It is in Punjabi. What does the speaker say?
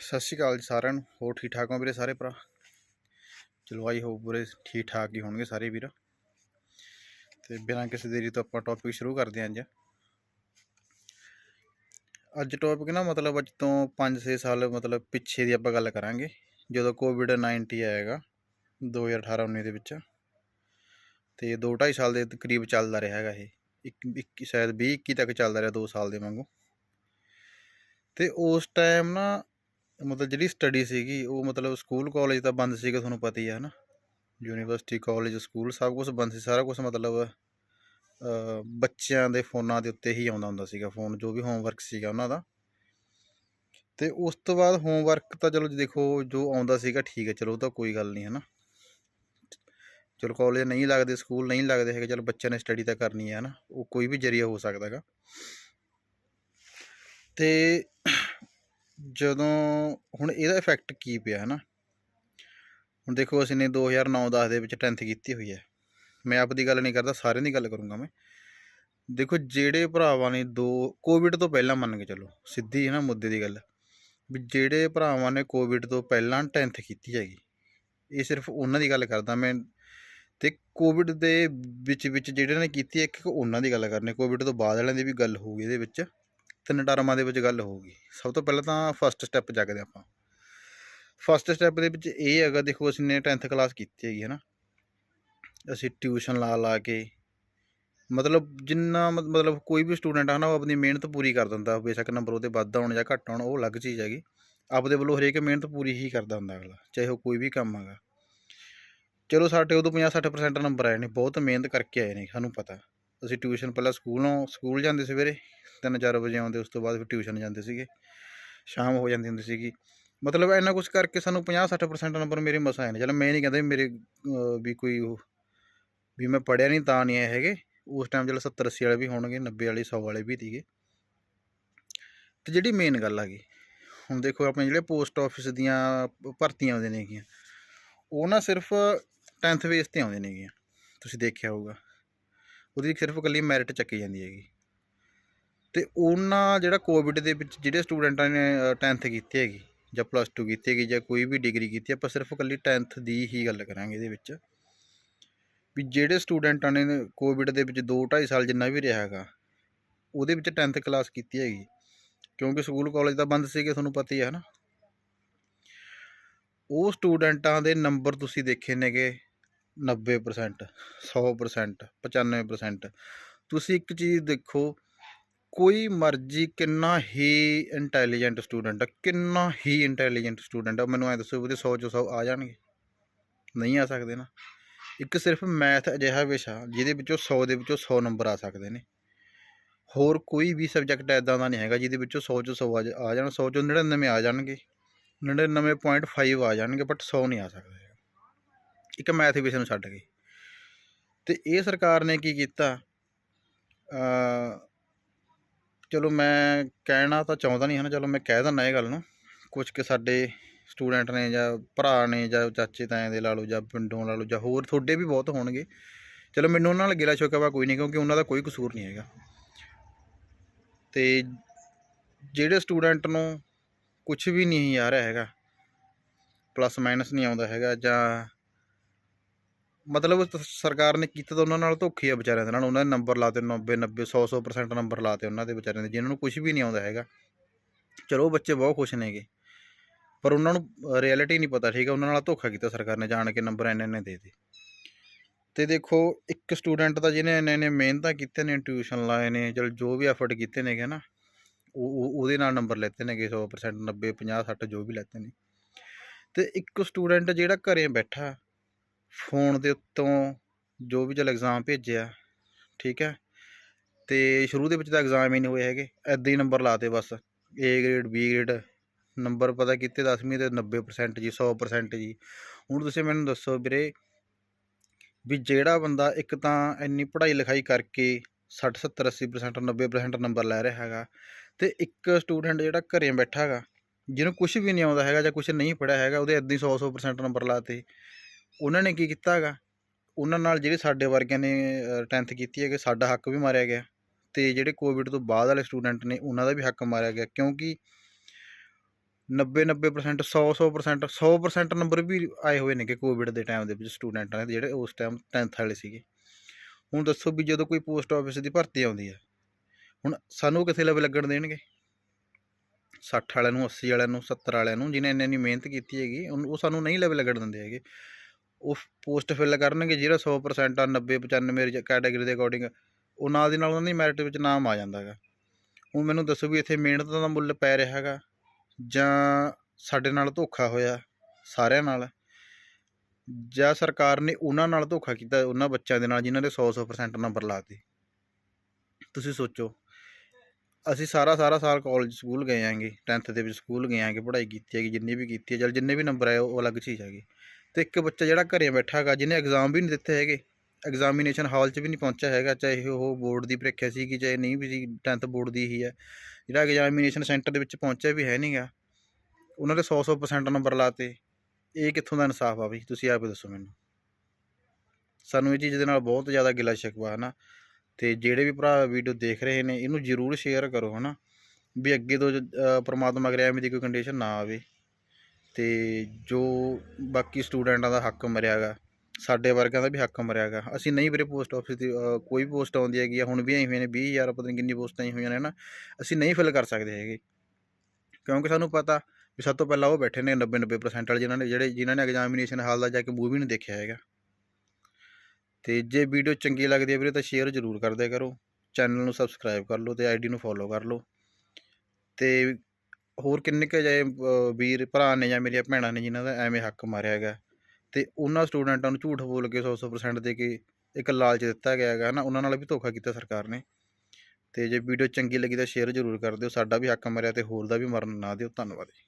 ਸਤਿ ਸ਼੍ਰੀ ਅਕਾਲ ਜੀ ਸਾਰਿਆਂ ਨੂੰ, ਹੋਰ ਠੀਕ ਠਾਕ ਹੋ ਵੀਰੇ ਸਾਰੇ ਭਰਾ? ਚਲੋ ਆਈ ਹੋਪ ਪੂਰੇ ਠੀਕ ਠਾਕ ਹੀ ਹੋਣਗੇ ਸਾਰੇ ਵੀਰ। ਤੇ ਬਿਨਾਂ ਕਿਸੇ ਦੇਰੀ ਤੋਂ ਆਪਾਂ ਟੌਪਿਕ ਸ਼ੁਰੂ ਕਰਦੇ ਹਾਂ ਅੱਜ। ਅੱਜ ਟੌਪਿਕ ਨਾ ਮਤਲਬ ਅੱਜ ਤੋਂ 5-6 ਸਾਲ ਮਤਲਬ ਪਿੱਛੇ ਦੀ ਆਪਾਂ ਗੱਲ ਕਰਾਂਗੇ, ਜਦੋਂ ਕੋਵਿਡ 19 ਆਏਗਾ 2018-19 ਦੇ ਵਿੱਚ। ਤੇ 2-2.5 ਸਾਲ ਦੇ ਕਰੀਬ ਚੱਲਦਾ ਰਿਹਾ ਹੈਗਾ ਇਹ। ਇੱਕ ਇੱਕ ਸ਼ਾਇਦ 20-21 ਤੱਕ ਚੱਲਦਾ ਰਿਹਾ 2 ਸਾਲ ਦੇ ਵਾਂਗੂ। ਤੇ ਉਸ ਟਾਈਮ ਨਾ ਮਤਲਬ ਜਿਹੜੀ ਸਟੱਡੀ ਸੀਗੀ, ਉਹ ਮਤਲਬ ਸਕੂਲ ਕਾਲਜ ਤਾਂ ਬੰਦ ਸੀਗਾ, ਤੁਹਾਨੂੰ ਪਤਾ ਹੀ ਹੈ ਨਾ ਯੂਨੀਵਰਸਿਟੀ ਕਾਲਜ ਸਕੂਲ ਸਭ ਕੁਝ ਬੰਦ ਸੀ, ਸਾਰਾ ਕੁਝ ਮਤਲਬ ਬੱਚਿਆਂ ਦੇ ਫੋਨਾਂ ਦੇ ਉੱਤੇ ਹੀ ਆਉਂਦਾ ਹੁੰਦਾ ਸੀਗਾ, ਫੋਨ ਜੋ ਵੀ ਹੋਮਵਰਕ ਸੀਗਾ ਉਹਨਾਂ ਦਾ। ਤੇ ਉਸ ਤੋਂ ਬਾਅਦ ਹੋਮਵਰਕ ਤਾਂ ਚਲੋ ਦੇਖੋ, ਜੋ ਆਉਂਦਾ ਸੀਗਾ ਠੀਕ ਹੈ ਚਲੋ ਉਹ ਤਾਂ ਕੋਈ ਗੱਲ ਨਹੀਂ ਹੈ ਨਾ ਚਲੋ ਕਾਲਜ ਨਹੀਂ ਲੱਗਦੇ ਸਕੂਲ ਨਹੀਂ ਲੱਗਦੇ ਹੈਗੇ, ਚਲੋ ਬੱਚਿਆਂ ਨੇ ਸਟੱਡੀ ਤਾਂ ਕਰਨੀ ਹੈ ਨਾ ਉਹ ਕੋਈ ਵੀ ਜਰੀਆ ਹੋ ਸਕਦਾ ਹੈਗਾ। ਤੇ ਜਦੋਂ ਹੁਣ ਇਹਦਾ ਇਫੈਕਟ ਕੀ ਪਿਆ ਹੈ ਨਾ ਹੁਣ ਦੇਖੋ ਅਸੀਂ ਨੇ 2009-10 ਦੇ ਵਿੱਚ 10th ਕੀਤੀ ਹੋਈ ਹੈ। ਮੈਂ ਆਪ ਦੀ ਗੱਲ ਨਹੀਂ ਕਰਦਾ, ਸਾਰਿਆਂ ਦੀ ਗੱਲ ਕਰੂੰਗਾ ਮੈਂ। ਦੇਖੋ ਜਿਹੜੇ ਭਰਾਵਾਂ ਨੇ ਦੋ ਕੋਵਿਡ ਤੋਂ ਪਹਿਲਾਂ ਮੰਨ ਕੇ ਚੱਲੋ, ਸਿੱਧੀ ਹੈ ਨਾ ਮੁੱਦੇ ਦੀ ਗੱਲ। ਵੀ ਜਿਹੜੇ ਭਰਾਵਾਂ ਨੇ ਕੋਵਿਡ ਤੋਂ ਪਹਿਲਾਂ 10th ਕੀਤੀ ਹੈਗੀ, ਇਹ ਸਿਰਫ ਉਹਨਾਂ ਦੀ ਗੱਲ ਕਰਦਾ ਮੈਂ। ਤੇ ਕੋਵਿਡ ਦੇ ਵਿੱਚ ਵਿੱਚ ਜਿਹੜੇ ਨੇ ਕੀਤੀ ਇੱਕ ਉਹਨਾਂ ਦੀ ਗੱਲ ਕਰਨੀ। ਕੋਵਿਡ ਤੋਂ ਬਾਅਦ ਵਾਲਿਆਂ ਦੀ ਵੀ ਗੱਲ ਹੋਊਗੀ ਇਹਦੇ ਵਿੱਚ। ਤਿੰਨ ਟਰਮਾਂ ਦੇ ਵਿੱਚ ਗੱਲ ਹੋਊਗੀ। ਸਭ ਤੋਂ ਪਹਿਲਾਂ ਤਾਂ ਫਸਟ ਸਟੈਪ ਚੱਕਦੇ ਆਪਾਂ। ਫਸਟ ਸਟੈਪ ਦੇ ਵਿੱਚ ਇਹ ਹੈਗਾ, ਦੇਖੋ ਅਸੀਂ ਨੇ 10th ਕਲਾਸ ਕੀਤੀ ਹੈਗੀ ਹੈ ਨਾ ਅਸੀਂ ਟਿਊਸ਼ਨ ਲਾ ਲਾ ਕੇ, ਮਤਲਬ ਜਿੰਨਾ ਮਤ- ਮਤਲਬ ਕੋਈ ਵੀ ਸਟੂਡੈਂਟ ਹੈ ਨਾ ਉਹ ਆਪਣੀ ਮਿਹਨਤ ਪੂਰੀ ਕਰ ਦਿੰਦਾ। ਬੇਸ਼ੱਕ ਨੰਬਰ ਉਹਦੇ ਵੱਧ ਆਉਣ ਜਾਂ ਘੱਟ ਆਉਣ, ਉਹ ਅਲੱਗ ਚੀਜ਼ ਹੈਗੀ। ਆਪਦੇ ਵੱਲੋਂ ਹਰੇਕ ਮਿਹਨਤ ਪੂਰੀ ਹੀ ਕਰਦਾ ਹੁੰਦਾ ਅਗਲਾ, ਚਾਹੇ ਉਹ ਕੋਈ ਵੀ ਕੰਮ ਹੈਗਾ। ਚਲੋ ਸਾਡੇ ਉਦੋਂ 50-60% ਨੰਬਰ ਆਏ ਨੇ, ਬਹੁਤ ਮਿਹਨਤ ਕਰਕੇ ਆਏ ਨੇ, ਸਾਨੂੰ ਪਤਾ। ਅਸੀਂ ਟਿਊਸ਼ਨ ਪਹਿਲਾਂ ਸਕੂਲੋਂ, ਸਕੂਲ ਜਾਂਦੇ ਸਵੇਰੇ, ਤਿੰਨ ਚਾਰ ਵਜੇ ਆਉਂਦੇ, ਉਸ ਤੋਂ ਬਾਅਦ ਫਿਰ ਟਿਊਸ਼ਨ ਜਾਂਦੇ ਸੀਗੇ। ਸ਼ਾਮ ਹੋ ਜਾਂਦੀ ਹੁੰਦੀ ਸੀਗੀ। ਮਤਲਬ ਇੰਨਾ ਕੁਝ ਕਰਕੇ ਸਾਨੂੰ 50-60% ਨੰਬਰ ਮੇਰੇ ਮਸਾਂ ਆਏ ਨੇ। ਚਲੋ ਮੈਂ ਨਹੀਂ ਕਹਿੰਦਾ ਵੀ ਮੇਰੇ ਵੀ ਕੋਈ ਉਹ- ਵੀ ਮੈਂ ਪੜਿਆ ਨਹੀਂ ਤਾਂ ਨਹੀਂ ਆਏ ਹੈਗੇ। ਉਸ ਟਾਈਮ ਜਿਹੜਾ 70-80 ਵਾਲੇ ਵੀ ਹੋਣਗੇ 90 ਵਾਲੇ 100 ਵਾਲੇ ਵੀ ਸੀਗੇ। ਤੇ ਜਿਹੜੀ ਮੇਨ ਗੱਲ ਆ ਗਈ, ਹੁਣ ਦੇਖੋ ਆਪਣੇ ਜਿਹੜੇ ਪੋਸਟ ਆਫਿਸ ਦੀਆਂ ਭਰਤੀਆਂ ਆਉਂਦੀਆਂ ਨੇਗੀਆਂ, ਉਹ ਨਾ ਸਿਰਫ 10th ਬੇਸ ਤੇ ਆਉਂਦੇ ਨੇਗੀਆਂ। ਤੁਸੀਂ ਦੇਖਿਆ ਹੋਊਗਾ। ਉਹਦੀ ਸਿਰਫ ਇਕੱਲੀ ਮੈਰਿਟ ਚੱਕੀ ਜਾਂਦੀ ਹੈਗੀ। ਤੇ ਉਹਨਾਂ ਜਿਹੜਾ ਕੋਵਿਡ ਦੇ ਵਿੱਚ ਜਿਹੜੇ ਸਟੂਡੈਂਟਾਂ ਨੇ 10th ਕੀਤੀ ਹੈਗੀ ਜਾਂ ਪਲੱਸ 2 ਕੀਤੀ ਹੈਗੀ ਜਾਂ ਕੋਈ ਵੀ ਡਿਗਰੀ ਕੀਤੀ, ਆਪਾਂ ਸਿਰਫ ਇਕੱਲੀ 10th ਦੀ ਹੀ ਗੱਲ ਕਰਾਂਗੇ ਇਹਦੇ ਵਿੱਚ। ਵੀ ਜਿਹੜੇ ਸਟੂਡੈਂਟਾਂ ਨੇ ਕੋਵਿਡ ਦੇ ਵਿੱਚ 2 2.5 ਸਾਲ ਜਿੰਨਾ ਵੀ ਰਿਹਾ ਹੈਗਾ, ਉਹਦੇ ਵਿੱਚ 10th ਕਲਾਸ ਕੀਤੀ ਹੈਗੀ। ਕਿਉਂਕਿ ਸਕੂਲ ਕਾਲਜ ਤਾਂ ਬੰਦ ਸੀਗੇ, ਤੁਹਾਨੂੰ ਪਤਾ ਹੀ ਹੈ ਨਾ ਉਹ ਸਟੂਡੈਂਟਾਂ ਦੇ ਨੰਬਰ ਤੁਸੀਂ ਦੇਖੇ ਨੇਗੇ 90% 100% 95% ਤੁਸੀਂ ਇੱਕ ਚੀਜ਼ ਦੇਖੋ, ਕੋਈ ਮਰਜ਼ੀ ਕਿੰਨਾ ਹੀ ਇੰਟੈਲੀਜੈਂਟ ਸਟੂਡੈਂਟ ਆ, ਕਿੰਨਾ ਹੀ ਇੰਟੈਲੀਜੈਂਟ ਸਟੂਡੈਂਟ ਆ, ਮੈਨੂੰ ਐ ਦੱਸੋ ਉਹਦੇ 100 ਚੋਂ 100 ਆ ਜਾਣਗੇ। ਨਹੀਂ ਆ ਸਕਦੇ ਨਾ। ਇੱਕ ਸਿਰਫ ਮੈਥ ਅਜਿਹਾ ਵਿਸ਼ਾ ਜਿਹਦੇ ਵਿੱਚੋਂ 100 ਦੇ ਵਿੱਚੋਂ 100 ਨੰਬਰ ਆ ਸਕਦੇ ਨੇ। ਹੋਰ ਕੋਈ ਵੀ ਸਬਜੈਕਟ ਐਦਾਂ ਦਾ ਨਹੀਂ ਹੈਗਾ, ਜਿਹਦੇ ਵਿੱਚੋਂ 100 ਚੋਂ 100 ਆ ਆ ਜਾਣ 100 ਚੋਂ 99 ਆ ਜਾਣਗੇ। 99.5 ਆ ਜਾਣਗੇ ਬਟ 100 ਨਹੀਂ ਆ ਸਕਦੇ। ਇੱਕ ਮੈਥ ਵਿਸ਼ੇ ਨੂੰ ਛੱਡ ਕੇ ਤੇ ਇਹ ਸਰਕਾਰ ਨੇ ਕੀ ਕੀਤਾ? ਚਲੋ ਮੈਂ ਕਹਿਣਾ ਤਾਂ ਚਾਹੁੰਦਾ ਨਹੀਂ ਹੈ ਨਾ ਚਲੋ ਮੈਂ ਕਹਿ ਦਿੰਦਾ ਇਹ ਗੱਲ ਨੂੰ। ਕੁਝ ਕਿ ਸਾਡੇ ਸਟੂਡੈਂਟ ਨੇ ਜਾਂ ਭਰਾ ਨੇ ਜਾਂ ਚਾਚੇ ਤਾਏ ਦੇ ਲਾ ਲਓ ਜਾਂ ਪਿੰਡੋਂ ਲਾ ਲਓ ਜਾਂ ਹੋਰ ਤੁਹਾਡੇ ਵੀ ਬਹੁਤ ਹੋਣਗੇ। ਚਲੋ ਮੈਨੂੰ ਉਹਨਾਂ ਨਾਲ ਗਿਲਾ ਸ਼ਿਕਵਾ ਕੋਈ ਨਹੀਂ, ਕਿਉਂਕਿ ਉਹਨਾਂ ਦਾ ਕੋਈ ਕਸੂਰ ਨਹੀਂ ਹੈਗਾ। ਤੇ ਜਿਹੜੇ ਸਟੂਡੈਂਟ ਨੂੰ ਕੁਝ ਵੀ ਨਹੀਂ ਆ ਰਿਹਾ ਹੈਗਾ ਪਲੱਸ ਮਾਈਨਸ ਨਹੀਂ ਆਉਂਦਾ ਹੈਗਾ ਜਾਂ ਮਤਲਬ ਸ- ਸਰਕਾਰ ਨੇ ਕੀਤਾ ਤਾਂ ਉਹਨਾਂ ਨਾਲ ਧੋਖੇ ਆ ਵਿਚਾਰਿਆਂ ਦੇ ਨਾਲ, ਉਹਨਾਂ ਦੇ ਨੰਬਰ ਲਾਤੇ 90 90 100 100% ਨੰਬਰ ਲਾਤੇ ਉਹਨਾਂ ਦੇ ਵਿਚਾਰਿਆਂ ਦੇ, ਜਿਨ੍ਹਾਂ ਨੂੰ ਕੁਝ ਵੀ ਨਹੀਂ ਆਉਂਦਾ ਹੈਗਾ। ਚਲੋ ਉਹ ਬੱਚੇ ਬਹੁਤ ਖੁਸ਼ ਨੇਗੇ। ਪਰ ਉਹਨਾਂ ਨੂੰ ਰਿਐਲਿਟੀ ਨਹੀਂ ਪਤਾ, ਠੀਕ ਹੈ ਉਹਨਾਂ ਨਾਲ ਧੋਖਾ ਕੀਤਾ ਸਰਕਾਰ ਨੇ, ਜਾਣ ਕੇ ਨੰਬਰ ਇੰਨੇ ਇੰਨੇ ਦੇ ਦੇ ਤੇ ਦੇਖੋ, ਇੱਕ ਸਟੂਡੈਂਟ ਦਾ ਜਿਹਨੇ ਇੰਨੇ ਇੰਨੇ ਮਿਹਨਤਾਂ ਕੀਤੇ ਨੇ ਟਿਊਸ਼ਨ ਲਾਏ ਨੇ, ਚਲ ਜੋ ਵੀ ਐਫਰਟ ਕੀਤੇ ਨੇਗੇ ਨਾ, ਉਹ, ਉਹ- ਉਹਦੇ ਨਾਲ ਨੰਬਰ ਲੈਤੇ ਨੇਗੇ 100% 90 50 60 ਜੋ ਵੀ ਲੈਤੇ ਨੇ। ਤੇ ਇੱਕ ਸਟੂਡੈਂਟ ਜਿਹੜਾ ਘਰੇ ਬੈਠਾ ਫੋਨ ਦੇ ਉੱਤੋਂ ਜੋ ਵੀ ਚਲ ਐਗਜ਼ਾਮ ਭੇਜਿਆ, ਠੀਕ ਹੈ? ਤੇ ਸ਼ੁਰੂ ਦੇ ਵਿੱਚ ਤਾਂ ਐਗਜ਼ਾਮ ਹੀ ਨਹੀਂ ਹੋਏ ਹੈਗੇ ਐਦਾਂ ਹੀ ਨੰਬਰ ਲਾਤੇ ਬਸ। A grade B grade number ਪਤਾ ਕੀਤੇ 10ਵੀਂ ਦੇ 90% ਜੀ 100% ਜੀ। ਹੁਣ ਤੁਸੀਂ ਮੈਨੂੰ ਦੱਸੋ ਵੀਰੇ ਵੀ ਜਿਹੜਾ ਬੰਦਾ ਇੱਕ ਤਾਂ ਇੰਨੀ ਪੜ੍ਹਾਈ ਲਿਖਾਈ ਕਰਕੇ 60 70 80% 90% ਨੰਬਰ ਲੈ ਰਿਹਾ ਹੈਗਾ ਤੇ ਇੱਕ ਸਟੂਡੈਂਟ ਜਿਹੜਾ ਘਰੇ ਬੈਠਾ ਹੈਗਾ, ਜਿਹਨੂੰ ਕੁਝ ਵੀ ਨਹੀਂ ਆਉਂਦਾ ਹੈਗਾ ਜਾਂ ਕੁਝ ਨਹੀਂ ਪੜ੍ਹਿਆ ਹੈਗਾ, ਉਹਦੇ ਇੱਦਾਂ ਹੀ 100 100% ਨੰਬਰ ਲਾਤੇ ਉਹਨਾਂ ਨੇ ਕੀ ਕੀਤਾ ਹੈਗਾ? ਉਹਨਾਂ ਨਾਲ ਜਿਹੜੇ ਸਾਡੇ ਵਰਗਿਆਂ ਨੇ 10th ਕੀਤੀ ਹੈਗੇ, ਸਾਡਾ ਹੱਕ ਵੀ ਮਾਰਿਆ ਗਿਆ। ਤੇ ਜਿਹੜੇ ਕੋਵਿਡ ਤੋਂ ਬਾਅਦ ਵਾਲੇ ਸਟੂਡੈਂਟ ਨੇ, ਉਹਨਾਂ ਦਾ ਵੀ ਹੱਕ ਮਾਰਿਆ ਗਿਆ। ਕਿਉਂਕਿ 90 90% 100 100% 100% ਨੰਬਰ ਵੀ ਆਏ ਹੋਏ ਨੇ ਕਿ ਕੋਵਿਡ ਦੇ ਟਾਈਮ ਦੇ ਵਿੱਚ ਸਟੂਡੈਂਟਾਂ ਦੇ ਜਿਹੜੇ ਉਸ ਟਾਈਮ 10th ਵਾਲੇ ਸੀਗੇ। ਹੁਣ ਦੱਸੋ ਵੀ ਜਦੋਂ ਕੋਈ ਪੋਸਟ ਆਫਿਸ ਦੀ ਭਰਤੀ ਆਉਂਦੀ ਹੈ, ਹੁਣ ਸਾਨੂੰ ਕਿੱਥੇ ਲੈਵਲ ਲੱਗਣ ਦੇਣਗੇ? 60 ਵਾਲਿਆਂ ਨੂੰ 80 ਵਾਲਿਆਂ ਨੂੰ 70 ਵਾਲਿਆਂ ਨੂੰ ਜਿਨ੍ਹਾਂ ਇੰਨੀ ਇੰਨੀ ਮਿਹਨਤ ਕੀਤੀ ਹੈਗੀ, ਉਹਨੂੰ- ਉਹ ਸਾਨੂੰ ਨਹੀਂ ਲੈਵਲ ਲੱਗਣ ਦਿੰਦੇ ਹੈਗੇ। ਉਹ ਪੋਸਟ ਫਿਲ ਕਰਨਗੇ ਜਿਹੜਾ 100% ਆ 90 95 ਕੈਟਾਗਰੀ ਦੇ ਅਕੋਰਡਿੰਗ ਉਹ ਨਾਲ ਦੀ ਨਾਲ ਉਹਨਾਂ ਦੀ ਮੈਰਿਟ ਵਿੱਚ ਨਾਮ ਆ ਜਾਂਦਾ ਹੈਗਾ। ਹੁਣ ਮੈਨੂੰ ਦੱਸੋ ਵੀ ਇੱਥੇ ਮਿਹਨਤ ਦਾ ਮੁੱਲ ਪੈ ਰਿਹਾ ਹੈਗਾ, ਜਾਂ ਸਾਡੇ ਨਾਲ ਧੋਖਾ ਹੋਇਆ, ਸਾਰਿਆਂ ਨਾਲ? ਜਾਂ ਸਰਕਾਰ ਨੇ ਉਹਨਾਂ ਨਾਲ ਧੋਖਾ ਕੀਤਾ, ਉਹਨਾਂ ਬੱਚਿਆਂ ਦੇ ਨਾਲ, ਜਿਨ੍ਹਾਂ ਦੇ 100-100% ਨੰਬਰ ਲਾਤੇ ਤੁਸੀਂ ਸੋਚੋ। ਅਸੀਂ ਸਾਰਾ ਸਾਰਾ ਸਾਲ ਕਾਲਜ ਸਕੂਲ ਗਏ ਆਂਗੇ 10th ਦੇ ਵਿੱਚ ਸਕੂਲ ਗਏ ਆਂਗੇ ਪੜ੍ਹਾਈ ਕੀਤੀ ਹੈਗੀ, ਜਿੰਨੀ ਵੀ ਕੀਤੀ ਹੈ, ਚਲ ਜਿੰਨੇ ਵੀ ਨੰਬਰ ਆਏ, ਉਹ ਅਲੱਗ ਚੀਜ਼ ਹੈਗੀ। ਤੇ ਇੱਕ ਬੱਚਾ ਜਿਹੜਾ ਘਰੇ ਬੈਠਾ ਹੈਗਾ, ਜਿਹਨੇ ਐਗਜ਼ਾਮ ਵੀ ਨਹੀਂ ਦਿੱਤੇ ਹੈਗੇ ਐਗਜ਼ਾਮੀਨੇਸ਼ਨ ਹਾਲ 'ਚ ਵੀ ਨਹੀਂ ਪਹੁੰਚਿਆ ਹੈਗਾ, ਚਾਹੇ ਉਹ ਬੋਰਡ ਦੀ ਪ੍ਰੀਖਿਆ ਸੀ ਕਿ ਚਾਹੇ ਨਹੀਂ ਵੀ ਸੀ 10th ਬੋਰਡ ਦੀ ਹੀ ਹੈ। ਜਿਹੜਾ ਐਗਜ਼ਾਮੀਨੇਸ਼ਨ ਸੈਂਟਰ ਦੇ ਵਿੱਚ ਪਹੁੰਚਿਆ ਵੀ ਹੈ ਨਹੀਂਗਾ ਉਹਨਾਂ ਦੇ 100-100% ਨੰਬਰ ਲਾਤੇ ਇਹ ਕਿੱਥੋਂ ਦਾ ਇਨਸਾਫ ਆ ਵੀ? ਤੁਸੀਂ ਆਪ ਹੀ ਦੱਸੋ ਮੈਨੂੰ। ਸਾਨੂੰ ਇਹ ਚੀਜ਼ ਦੇ ਨਾਲ ਬਹੁਤ ਜ਼ਿਆਦਾ ਗਿਲਾ ਸ਼ਿਕਵਾ ਹੈ ਨਾ ਤੇ ਜਿਹੜੇ ਵੀ ਭਰਾ ਵੀਡੀਓ ਦੇਖ ਰਹੇ ਨੇ, ਇਹਨੂੰ ਜ਼ਰੂਰ ਸ਼ੇਅਰ ਕਰੋ, ਹਨਾ? ਵੀ ਅੱਗੇ ਤੋਂ ਜ- ਅਹ, ਪ੍ਰਮਾਤਮਾ ਐਵੇਂ ਦੀ ਕੋਈ ਕੰਡੀਸ਼ਨ ਨਾ ਆਵੇ। ਅਤੇ ਜੋ ਬਾਕੀ ਸਟੂਡੈਂਟਾਂ ਦਾ ਹੱਕ ਮਰਿਆ ਗਾ, ਸਾਡੇ ਵਰਗਿਆਂ ਦਾ ਵੀ ਹੱਕ ਮਰਿਆ ਗਾ। ਅਸੀਂ ਨਹੀਂ ਵੀਰੇ ਪੋਸਟ ਆਫਿਸ ਦੀ ਕੋਈ ਵੀ ਪੋਸਟ ਆਉਂਦੀ ਹੈਗੀ ਆ, ਹੁਣ ਵੀ ਆਈ ਹੋਈਆਂ ਨੇ 20000 ਪਤਾ ਨਹੀਂ ਕਿੰਨੀ ਪੋਸਟਾਂ ਆਈ ਹੋਈਆਂ ਨੇ ਨਾ ਅਸੀਂ ਨਹੀਂ ਫਿਲ ਕਰ ਸਕਦੇ ਹੈਗੇ। ਕਿਉਂਕਿ ਸਾਨੂੰ ਪਤਾ ਵੀ ਸਭ ਤੋਂ ਪਹਿਲਾਂ ਉਹ ਬੈਠੇ ਨੇ 90 90% ਵਾਲੇ ਜਿਨ੍ਹਾਂ ਨੇ, ਜਿਹੜੇ, ਜਿਨ੍ਹਾਂ ਨੇ ਐਗਜ਼ਾਮੀਨੇਸ਼ਨ ਹਾਲ ਦਾ ਜਾ ਕੇ ਮੂਵੀ ਨਹੀਂ ਦੇਖਿਆ ਹੈਗਾ। ਤੇ ਜੇ ਵੀਡੀਓ ਚੰਗੀ ਲੱਗਦੀ ਹੈ ਵੀਰੇ ਤਾਂ ਸ਼ੇਅਰ ਜ਼ਰੂਰ ਕਰਦੇ ਕਰੋ। ਚੈਨਲ ਨੂੰ ਸਬਸਕ੍ਰਾਈਬ ਕਰ ਲਓ ਤੇ ਆਈਡੀ ਨੂੰ ਫੋਲੋ ਕਰ ਲਓ। ਤੇ ਹੋਰ ਕਿੰਨੇ ਕੁ ਅਜਿਹੇ ਅਹ, ਵੀਰ ਭਰਾ ਨੇ ਜਾਂ ਮੇਰੀਆਂ ਭੈਣਾਂ ਨੇ ਜਿਨ੍ਹਾਂ ਦਾ ਐਵੇਂ ਹੱਕ ਮਾਰਿਆ ਹੈਗਾ। ਤੇ ਉਹਨਾਂ ਸਟੂਡੈਂਟਾਂ ਨੂੰ ਝੂਠ ਬੋਲ ਕੇ 100-100% ਦੇ ਕੇ ਇੱਕ ਲਾਲਚ ਦਿੱਤਾ ਗਿਆ ਹੈਗਾ ਨਾ ਉਹਨਾਂ ਨਾਲ ਵੀ ਧੋਖਾ ਕੀਤਾ ਸਰਕਾਰ ਨੇ। ਤੇ ਜੇ ਵੀਡੀਓ ਚੰਗੀ ਲੱਗੀ ਤਾਂ ਸ਼ੇਅਰ ਜ਼ਰੂਰ ਕਰ ਦਿਓ ਸਾਡਾ ਵੀ ਹੱਕ ਮਰਿਆ ਤੇ ਹੋਰ ਦਾ ਵੀ ਮਰਨ ਨਾ ਦਿਓ। ਧੰਨਵਾਦ ਜੀ।